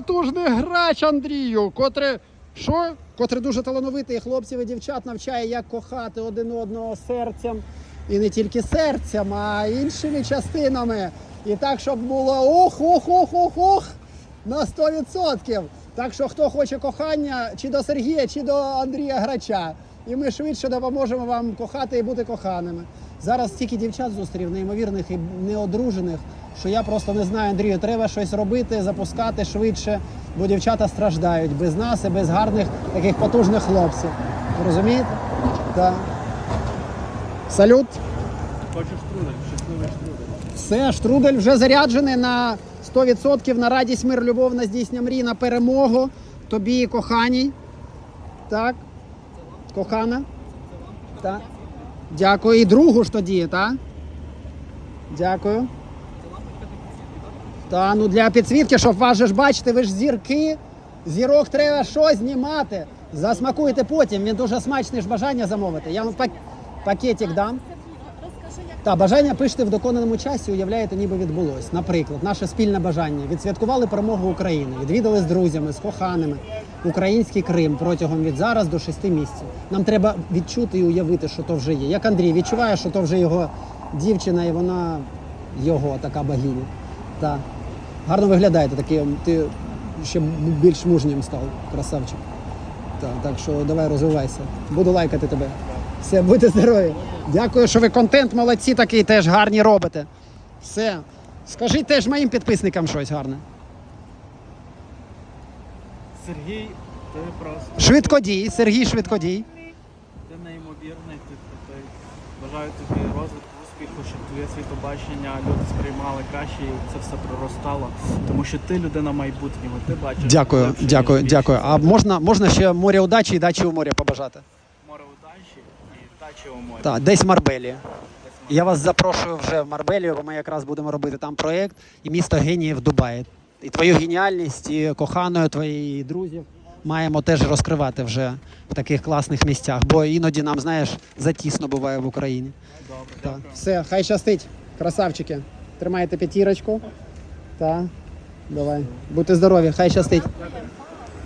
потужний грач Андрію, котре. Що? Котре дуже талановитий хлопців і дівчат навчає, як кохати один одного серцем. І не тільки серцем, а іншими частинами. І так, щоб було ух на 100%. Так що хто хоче кохання, чи до Сергія, чи до Андрія Грача. І ми швидше допоможемо вам кохати і бути коханими. Зараз стільки дівчат зустрів, неймовірних і неодружених, що я просто не знаю, Андрію, треба щось робити, запускати швидше, бо дівчата страждають без нас і без гарних таких потужних хлопців. Розумієте? Так. Салют. Хочу штрудель, щасливий штрудель. Все, штрудель вже заряджений на 100% на радість, мир, любов, на здійснення мрій, на перемогу. Тобі коханій. Так. Кохана. Так. Дякую. І другу ж тоді, так? Дякую. Та, ну для підсвітки, щоб вас же ж бачите, ви ж зірки. Зірок треба щось знімати. Засмакуєте потім. Він дуже смачний ж бажання замовити. Я вам пак- пакетик дам. Та бажання пишете в доконаному часі, уявляєте, ніби відбулось. Наприклад, наше спільне бажання відсвяткували перемогу України, відвідали з друзями, з коханими український Крим протягом від зараз до шести місяців. Нам треба відчути і уявити, що то вже є. Як Андрій відчуває, що то вже його дівчина, і вона його така богиня. Та гарно виглядаєте такий. Ти ще більш мужнім став, красавчик. Так, так що давай розвивайся. Буду лайкати тебе. Все, будьте здорові. Дякую, що ви контент молодці такий теж гарні робите. Все. Скажіть теж моїм підписникам щось гарне. Сергій, ти просто Швидкодій, Сергій Швидкодій. ти неймовірний, ти крутий. Бажаю тобі розвитку, успіху, щоб твоє світобачення люди сприймали краще і це все проростало. Тому що ти людина майбутнього, ти бачиш. Дякую, дякую, дякую. А можна, можна ще море удачі і дачі у морі побажати? Море удачі і вдачі у морі. Так, десь в Марбелі. Я вас запрошую вже в Марбелію, бо ми якраз будемо робити там проєкт і місто геніїв Дубаї. І твою геніальність, і коханою твоїх друзів маємо теж розкривати вже в таких класних місцях, бо іноді нам, знаєш, затісно буває в Україні. Так. Все, хай щастить, красавчики. Тримайте п'ятірочку. Так. Давай. Будьте здорові, хай щастить.